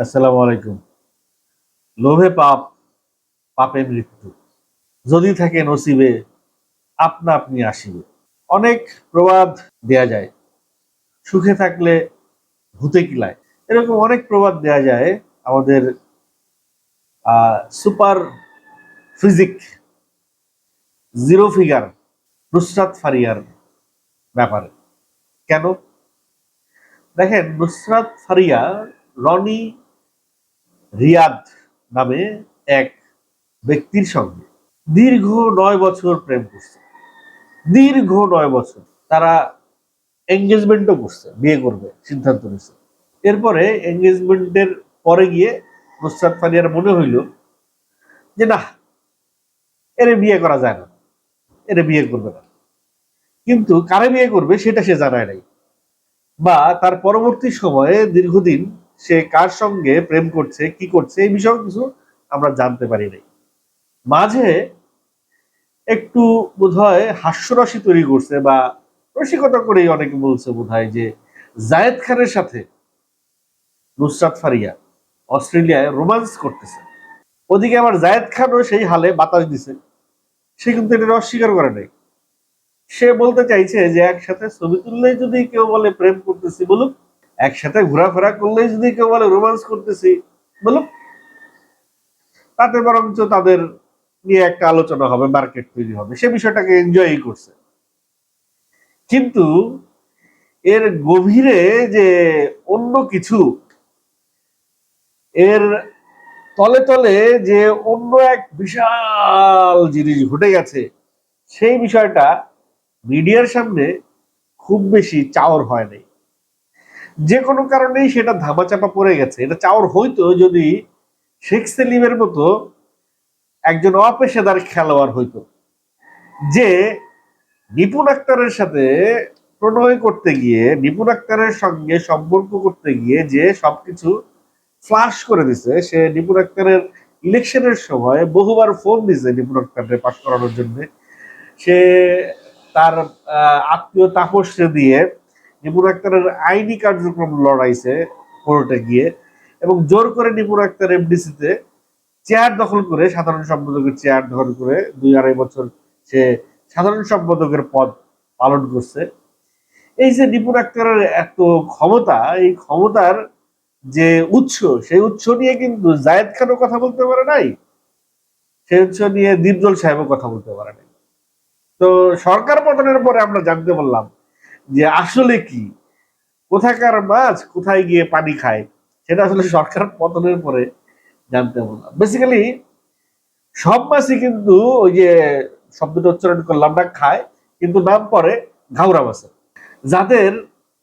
আসসালামু আলাইকুম। লোভে পাপ, পাপে মৃত্যু। যদি থাকে নসিবে, আপনা আপনি আসিবে। অনেক প্রবাদ দেয়া যায়। সুখে থাকলে ভূতে কিলায়। এরকম অনেক প্রবাদ দেয়া যায় আমাদের super physique, zero figure, Nusrat ফারিয়ার ব্যাপারে। কেন? দেখেন, নুসরাত ফারিয়া, রনি রিয়াদ নামে এক ব্যক্তির সঙ্গে। দীর্ঘ নয় বছর প্রেম করছে। দীর্ঘ নয় বছর তারা এঙ্গেজমেন্টও করছে, বিয়ে করবে, সিদ্ধান্ত নিছে এরপরে এঙ্গেজমেন্টের পরে গিয়ে নুসরাত ফারিয়ার মনে হইল যে না এরে বিয়ে করা যায় না। এরে বিয়ে করবে না। কিন্তু কারে বিয়ে করবে সেটা সে জানায় নাই। বা তার পরবর্তী সময়ে দীর্ঘদিন সে কার সঙ্গে প্রেম করছে, কি করছে, এই বিষয়ে কিছু আমরা জানতে পারি নাই। মাঝে একটু বোধহয় হাস্যরসী তৈরি করছে বা রসিকতা করেই অনেকে বলছে বোধহয় যে জায়েদ খানের সাথে নুসরাত ফারিয়া অস্ট্রেলিয়ায় রোমান্স করতেছে। ওদিকে আবার জায়েদ খানও সেই হালে বাতাস দিছে। সে কিন্তু এটা অস্বীকার করে নাই। সে বলতে চাইছে যে একসাথে ছবি তুললেই যদি কেউ বলে প্রেম করতেছি বলুক একসাথে ঘোরাফেরা করলে যদি কেউ বলে রোমান্স করতেছি, বলুক। তাতে বরঞ্চ তাদের নিয়ে একটা আলোচনা হবে মার্কেট তৈরি হবে। সে বিষয়টাকে এনজয়ই করছে। কিন্তু এর গভীরে যে অন্য কিছু, এর তলে তলে যে অন্য এক বিশাল জিনিস ঘটে গেছে, সেই বিষয়টা মিডিয়ার সামনে খুব বেশি চাওর হয় নাই। যে কোনো কারণেই সেটা ধামাচাপা পড়ে গেছে। এটা চাওর হইতো যদি শেখ সেলিমের মতো একজন অপেশাদার খেলোয়াড় হইতো, যে নিপুণ আক্তারের সাথে প্রণয় করতে গিয়ে, নিপুণ আক্তারের সঙ্গে সম্পর্ক করতে গিয়ে যে সবকিছু ফ্লাশ করে দিছে, সে নিপুণ আক্তারের ইলেকশনের সময় বহুবার ফোন দিছে নিপুণ আক্তারকে পাশ করানোর জন্য। সে তার আত্মীয় তাপসে দিয়ে নিপুণ আক্তারের আইনি কার্যক্রম লড়াইছে কোর্টে গিয়ে এবং জোর করে নিপুণ আক্তার এমডিসিতে চেয়ার দখল করে সাধারণ সম্পাদকের চেয়ার দখল করে দুই আড়াই বছর সে সাধারণ সম্পাদকের পদ পালন করছে। এই যে নিপুণ আক্তারের এত ক্ষমতা, এই ক্ষমতার যে উৎস, সেই উৎস নিয়ে কিন্তু জায়েদ খানও কথা বলতে পারে নাই, সেই উৎস নিয়ে দীপজল সাহেবও কথা বলতে পারে নাই। তো সরকার পতনের পরে আমরা জানতে পারলাম যে আসলে কি? কোথাকার মাছ কোথায় গিয়ে পানি খায়? সেটা আসলে সরকার পতনের পরে জানতে পারলাম বেসিক্যালি সব মাছই কিন্তু ওই যে শব্দটা উচ্চারণ করলাম, না খায়, কিন্তু নাম পরে ঘাউরা মাছের যাদের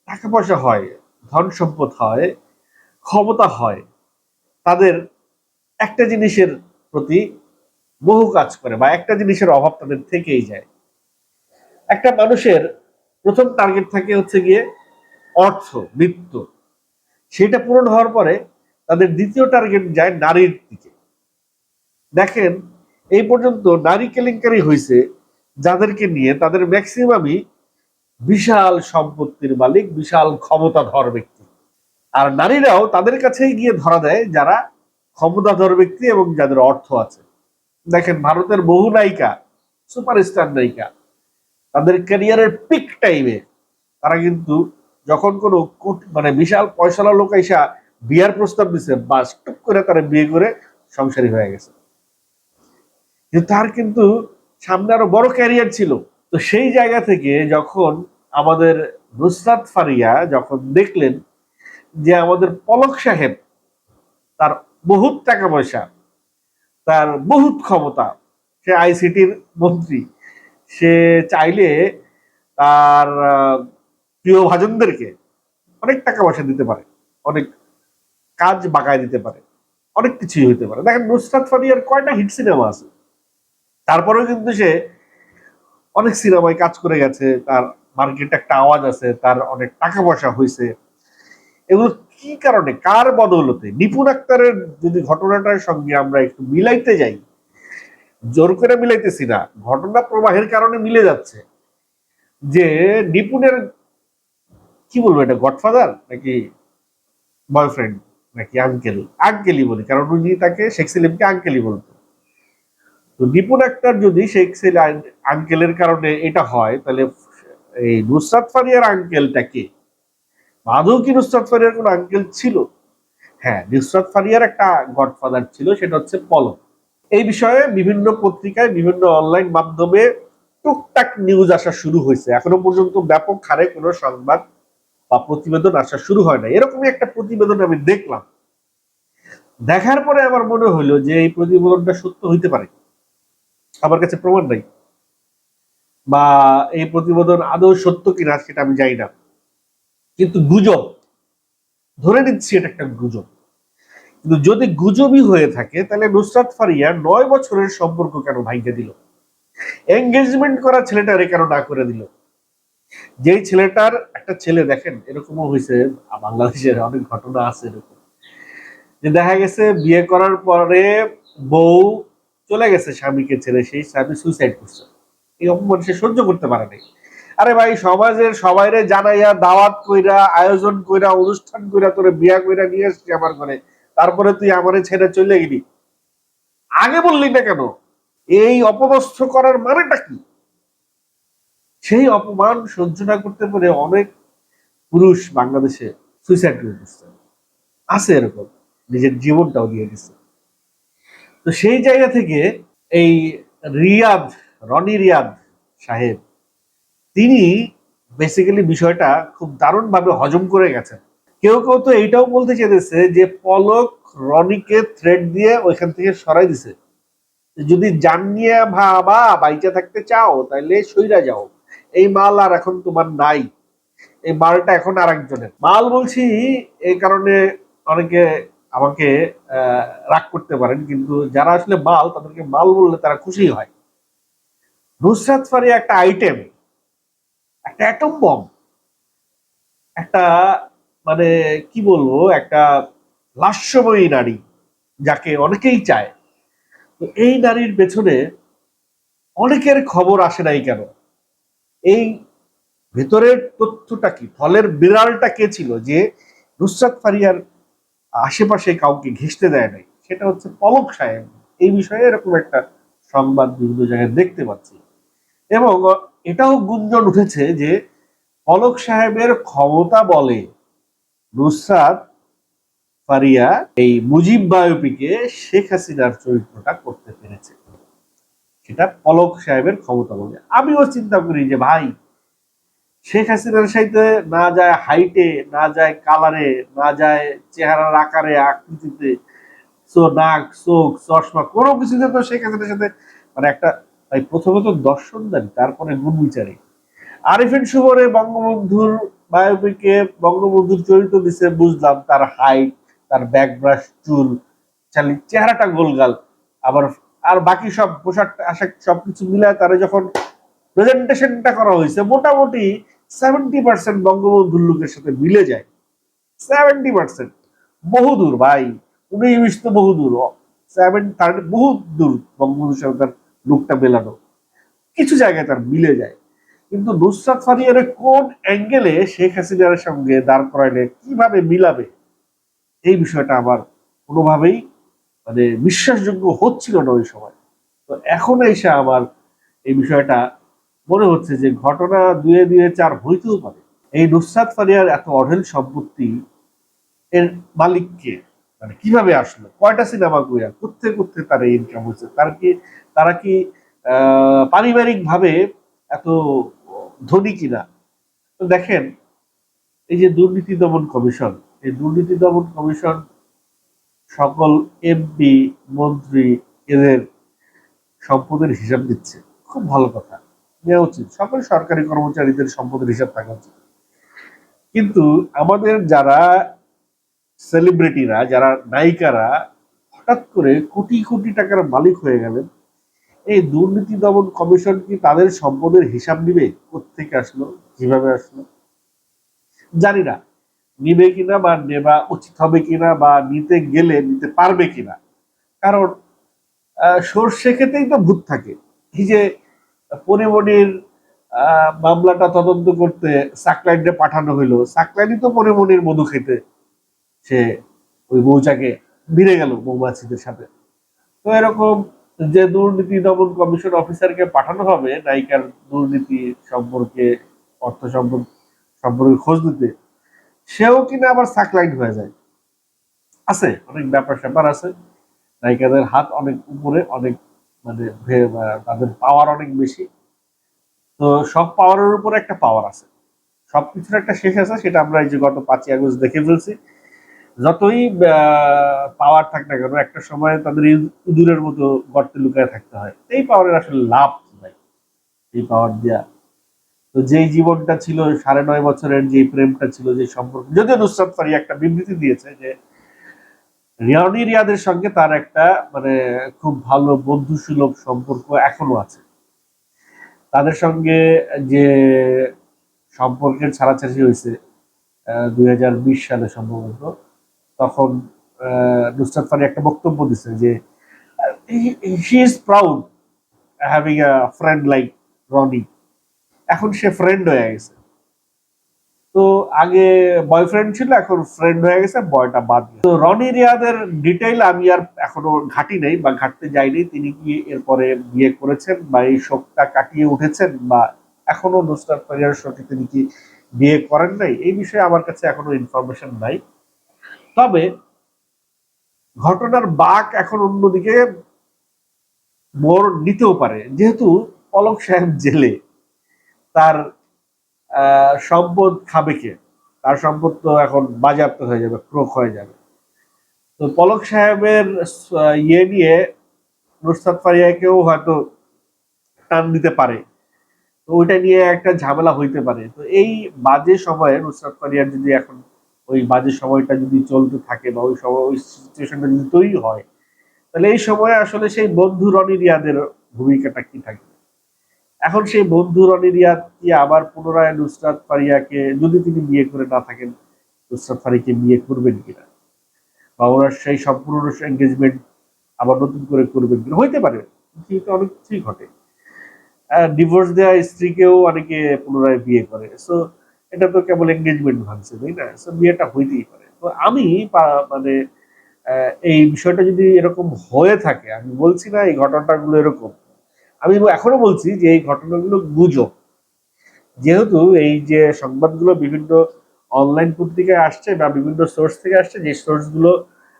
টাকা পয়সা হয়, ধন সম্পদ হয়, ক্ষমতা হয়, তাদের একটা জিনিসের প্রতি বহু কাজ করে বা একটা জিনিসের অভাব তাদের থেকেই যায়। একটা মানুষের প্রথম টার্গেট থাকে হচ্ছে গিয়ে অর্থ, বৃত্ত। সেটা পূরণ হওয়ার পরে তাদের দ্বিতীয় টার্গেট যায় নারীর দিকে। দেখেন, এই পর্যন্ত নারী কেলেঙ্কারি হয়েছে যাদেরকে নিয়ে তাদের ম্যাক্সিমামই বিশাল সম্পত্তির মালিক, বিশাল ক্ষমতাধর ব্যক্তি। আর নারীরাও তাদের কাছেই গিয়ে ধরা দেয় যারা ক্ষমতাধর ব্যক্তি এবং যাদের অর্থ আছে। দেখেন, ভারতের বহু নায়িকা সুপারস্টার নায়িকা তাদের ক্যারিয়ারের পিক টাইমে তারা কিন্তু যখন কোনো মানে বিশাল পয়সালা লোক এসা বিয়ার প্রস্তাব দিছে, বাস টুক করে তারা বিয়ে করে সংসারী হয়ে গেছে। তার কিন্তু সামনে আরও বড় ক্যারিয়ার ছিল। তো সেই জায়গা থেকে যখন আমাদের নুসরাত ফারিয়া যখন দেখলেন যে আমাদের পলক সাহেব তার বহুত টাকা পয়সা, তার বহুত ক্ষমতা, সে আইসিটির মন্ত্রী সে চাইলে তার প্রিয় ভাজনদেরকে অনেক টাকা পয়সা দিতে পারে, অনেক কাজ বাগায় দিতে পারে, অনেক কিছুই হইতে পারে। দেখেন নুসরাত ফারিয়ার কয়টা হিট সিনেমা আছে। তারপরেও কিন্তু সে অনেক সিনেমায় কাজ করে গেছে, তার মার্কেটে একটা আওয়াজ আছে, তার অনেক টাকা পয়সা হয়েছে এগুলো কি কারণে? কার বদৌলতে? নিপুণ আক্তারের যদি ঘটনাটার সঙ্গে আমরা একটু মিলাইতে যাই জোর করে মিলাইতেছি না। ঘটনা প্রবাহের কারণে মিলে যাচ্ছে। যে নিপুণের, কি বলব এটা, গডফাদার নাকি বয়ফ্রেন্ড নাকি আঙ্কেল? আঙ্কেলই বলি, কারণ উনি তাকে শেখ সেলিমকে আঙ্কেলই বলতো। তো নিপুণ আক্তার যদি শেখ সেলিম আঙ্কেলের কারণে এটা হয়, তাহলে এই নুসরাত ফারিয়ার আঙ্কেলটা কে? আদৌ কি নুসরাত ফারিয়ার কোনো আঙ্কেল ছিল? হ্যাঁ নুসরাত ফারিয়ার একটা গডফাদার ছিল, সেটা হচ্ছে পলক। এই বিষয়ে বিভিন্ন পত্রিকায়, বিভিন্ন অনলাইন মাধ্যমে টুকটাক নিউজ আসা শুরু হয়েছে। এখনও পর্যন্ত ব্যাপক হারে কোনো সংবাদ বা প্রতিবেদন আসা শুরু হয় না এরকমই একটা প্রতিবেদন আমি দেখলাম। দেখার পরে আমার মনে হলো যে এই প্রতিবেদনটা সত্য হইতে পারে। আমার কাছে প্রমাণ নাই। বা এই প্রতিবেদন আদৌ সত্য কিনা সেটা আমি জানি না। কিন্তু গুজব, ধরে নিচ্ছি এটা একটা গুজব। কিন্তু যদি গুজবই হয়ে থাকে, তাহলে নুসরাত ফারিয়া নয় বছরের সম্পর্ক কেন ভাইকে দিল? এঙ্গেজমেন্ট করা ছেলেটারে কেন না করে দিল? যেই ছেলেটার একটা ছেলে দেখেন, এরকমও হয়েছে, বাংলাদেশের অনেক ঘটনা আছে এরকম। যে দেখা গেছে, বিয়ে করার পরে বউ চলে গেছে স্বামীকে ছেড়ে, সেই স্বামী সুইসাইড করছে। এই অপমান সে সহ্য করতে পারে নাই। আরে ভাই সমাজের সবাইরে জানাইয়া, দাওয়াত কইরা, আয়োজন কইরা, অনুষ্ঠান কইরা তোরে বিয়া কইরা নিয়ে আসছি আমার ঘরে। তারপরে তুই আমারে ছেড়ে চলে গেলি। আগে বললি না কেন? এই অপদস্থ করার মানেটা কি? সেই অপমান সহ্য না করতে পেরে অনেক পুরুষ বাংলাদেশে সুইসাইড করে দিচ্ছে আছে এরকম, নিজের জীবনটাও দিয়ে দিচ্ছে তো সেই জায়গা থেকে এই রিয়াদ, রনি রিয়াদ সাহেব, তিনি বেসিক্যালি বিষয়টা খুব দারুণভাবে হজম করে গেছেন। কেউ কেউ তো এইটাও বলতে চেয়েছে যে পলক রনিকে থ্রেড দিয়ে ওইখান থেকে সরাই দিছে। যদি জান নিয়ে ভাবা, বাইচে থাকতে চাও তাহলে সইরা যাও। এই মাল আর এখন তোমার নাই। এই মালটা এখন আর একজনের মাল বলছি এই কারণে অনেকে আমাকে রাগ করতে পারেন, কিন্তু যারা আসলে মাল, তাদেরকে মাল বললে তারা খুশি হয়। নুসরাত ফারি একটা আইটেম একটা অ্যাটম বম একটা মানে কি বলব, একটা লাস্যময়ী নারী যাকে অনেকেই চায়। তো এই নারীর পেছনে অনেকের খবর আসে নাই কেন? এই ভেতরের তথ্যটা কি? ফলের বিড়ালটা কে ছিল যে নুসরাত ফারিয়ার আশেপাশে কাউকে ঘেঁষতে দেয় নাই? সেটা হচ্ছে পলক সাহেব। এই বিষয়ে এরকম একটা সংবাদ বিভিন্ন জায়গায় দেখতে পাচ্ছি। এবং এটাও গুঞ্জন উঠেছে যে পলক সাহেবের ক্ষমতা বলে নুসরাত ফারিয়া এই মুজিব বায়োপিকে শেখ হাসিনার চরিত্রটা করতে পেরেছে। সেটা পলক সাহেবের ক্ষমতা বলে। আমিও চিন্তা করি যে, ভাই, শেখ হাসিনার সাথে না যায় হাইটে, না যায় কালারে, না যায় চেহারার আকারে, আকৃতিতে, সো নাক, চোখ, চশমা, কোনো কিছুতে তো শেখ হাসিনার সাথে মানে একটা প্রথমত দর্শনদারি, তারপরে গুণ বিচারে আরিফিন শুভরে বঙ্গবন্ধুর বায়োপিকে বঙ্গবন্ধুর চরিত্র দিছে, বুঝলাম তার হাইট তার ব্যাকব্রাশ চুল চালি চেহারাটা গোলগাল। আবার, আর বাকি সব পোশাক আশাক সবকিছু মিলায় তারা যখন প্রেজেন্টেশনটা করা হয়েছে, মোটামুটি সেভেন্টি পার্সেন্ট বঙ্গবন্ধুর লোকের সাথে মিলে যায়। সেভেন্টি পার্সেন্ট বহুদূর ভাই উনি বিশ তো বহুদূর সেভেন থার্টি বহু দূর বঙ্গবন্ধুর সাথে তার লুকটা মেলানো। কিছু জায়গায় তার মিলে যায়। কিন্তু নুসরাত ফারিয়ারে কোন অ্যাঙ্গেলে শেখ হাসিনার সঙ্গে দাঁড় করাইলে কীভাবে মিলাবে? এই বিষয়টা আমার কোনোভাবেই মানে বিশ্বাসযোগ্য হচ্ছিল না ওই সময়। তো এখন এসে আমার এই বিষয়টা মনে হচ্ছে যে ঘটনা দুয়ে দুয়ে চার হইতেও পারে। এই নুসরাত ফারিয়ার এত অঢেল সম্পত্তি এর মালিককে মানে কীভাবে আসলো? কয়টা সিনেমা কইরা করতে করতে তার ইনকাম হচ্ছে তার কি, তারা কি পারিবারিক ভাবে এত ধনী কিনা? তো দেখেন, এই যে দুর্নীতি দমন কমিশন, এই দুর্নীতি দমন কমিশন সকল এমপি মন্ত্রী এদের সম্পদের হিসাব দিচ্ছে। খুব ভালো কথা, নেওয়া উচিত। সকল সরকারি কর্মচারীদের সম্পদের হিসাব থাকা উচিত। কিন্তু আমাদের যারা সেলিব্রিটিরা যারা নায়িকারা, হঠাৎ করে কোটি কোটি টাকার মালিক হয়ে গেলেন এই দুর্নীতি দমন কমিশন কি তাদের সম্পদের হিসাব নিবে? কোথেকে আসলো? কীভাবে আসলো? জানি না। নিবে কিনা বা নেবা উচিত হবে কিনা বা নিতে গেলে নিতে পারবে কিনা? কারণ সর্ষে খেতেই তো ভূত থাকে। এই যে পরিমণির মামলাটা তদন্ত করতে সাকলাইনে পাঠানো হইল, সাকলাইনই তো পরিমণির মধু খেতে। সে ওই মৌচাকে ভিড়ে গেল মৌমাছিদের সাথে। তো এরকম যে দুর্নীতি দমন কমিশন অফিসারকে পাঠানো হবে নায়িকার দুর্নীতি সম্পর্কে, অর্থ সম্পর্ক, সম্পর্কে খোঁজ দিতে সেও কিনা আবার সাকলাইন হয়ে যায়। আছে, অনেক ব্যাপার স্যাপার আছে। নায়িকাদের হাত অনেক উপরে, অনেক মানে তাদের পাওয়ার অনেক বেশি। তো সব পাওয়ারের উপরে একটা পাওয়ার আছে। সবকিছুর একটা শেষ আছে, সেটা আমরা এই যে গত পাঁচই আগস্ট দেখে ফেলছি। যতই পাওয়ার থাক না কেন, একটা সময় তাদের ইঁদু- ইঁদুরের মতো গর্তে লুকায় থাকতে হয়। এই পাওয়ারের আসলে লাভ ভাই এই পাওয়ার দেয়া। তো যেই জীবনটা ছিল, সাড়ে নয় বছরের যে প্রেমটা ছিল যে সম্পর্ক, যদিও নুসরাত ফারিয়া একটা বিবৃতি দিয়েছে যে, রিয়ানি রিয়াদের সঙ্গে তার একটা মানে খুব ভালো বন্ধুসুলভ সম্পর্ক এখনও আছে। তাদের সঙ্গে যে সম্পর্কের ছাড়াছাড়ি হয়েছে দুই হাজার বিশ সালে সম্ভবত তখন নুসরাত ফারি একটা বক্তব্য দিচ্ছে যে she is proud having a friend like Rony এখন সে ফ্রেন্ড হয়ে গেছে। তো আগে বয়ফ্রেন্ড ছিল, এখন ফ্রেন্ড হয়ে গেছে, বয়টা বাদ গেছে। তো রনি রিয়াদের ডিটেইল আমি আর এখনও ঘাটি নেই বা ঘাটতে যাইনি। তিনি কি এরপরে বিয়ে করেছেন বা এই শোকটা কাটিয়ে উঠেছেন বা এখনও নুসরাত ফারিয়ার শোকে তিনি কি বিয়ে করেন নাই? এই বিষয়ে আমার কাছে এখনও ইনফরমেশন নাই। তবে ঘটনার বাক এখন অন্যদিকে মোড় নিতেও পারে। যেহেতু পলক সাহেব জেলে, তার সম্পদ খাবে কে? তার সম্পদ তো এখন বাজেয়াপ্ত হয়ে যাবে, ক্রোক হয়ে যাবে। তো পলক সাহেবের ইয়ে নিয়ে নুসরাত ফারিয়াকেও হয়তো টান দিতে পারে। তো ওইটা নিয়ে একটা ঝামেলা হইতে পারে। তো এই বাজে সময়ে নুসরাত ফারিয়ার যদি এখন ওই বাজে সময়টা যদি চলতে থাকে বা ওই সময়, ওই সিচুয়েশনটা যদি তৈরি হয়, তাহলে এই সময়ে আসলে সেই বন্ধু রনি রিয়াদের ভূমিকাটা কি থাকে এখন সেই বন্ধু রনি রিয়াদ কি আবার পুনরায় নুসরাত ফারিয়াকে, যদি তিনি বিয়ে করে না থাকেন, নুসরাত ফারিকে বিয়ে করবেন কিনা? বা ওনার সেই সম্পূর্ণ এঙ্গেজমেন্ট আবার নতুন করে করবেন কিনা? হইতে পারে, কিন্তু অনেক কিছুই ঘটে। ডিভোর্স দেওয়া স্ত্রীকেও অনেকে পুনরায় বিয়ে করে। সো এটা তো কেবল এঙ্গেজমেন্ট ভাঙছে, তাই না? সো বিয়েটা হইতেই পারে। তো আমি মানে এই বিষয়টা যদি এরকম হয়ে থাকে, আমি বলছি না এই ঘটনাগুলো এরকম। আমি এখনও বলছি যে এই ঘটনাগুলো গুজব। যেহেতু এই যে সংবাদগুলো বিভিন্ন অনলাইন পত্রিকায় আসছে বা বিভিন্ন সোর্স থেকে আসছে, যে সোর্সগুলো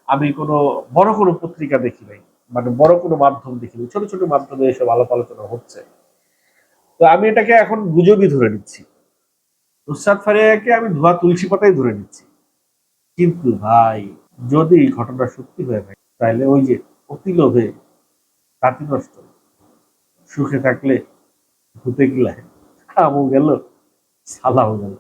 আমি কোনো বড় কোনো পত্রিকা দেখি নাই মানে বড় কোনো মাধ্যম দেখি নাই, ছোট ছোট মাধ্যমে এসব আলাপ আলোচনা হচ্ছে। তো আমি এটাকে এখন গুজবই ধরে নিচ্ছি। নুসরাত ফারিয়াকে আমি ধোয়া তুলসী পাতাই ধরে নিচ্ছি। কিন্তু ভাই, যদি ঘটনা সত্যি হয়ে থাকে, তাহলে ওই যে অতি লোভে তাঁতি নষ্ট, সুখে থাকলে ভূতে গেলে খামও গেল সালাও গেল।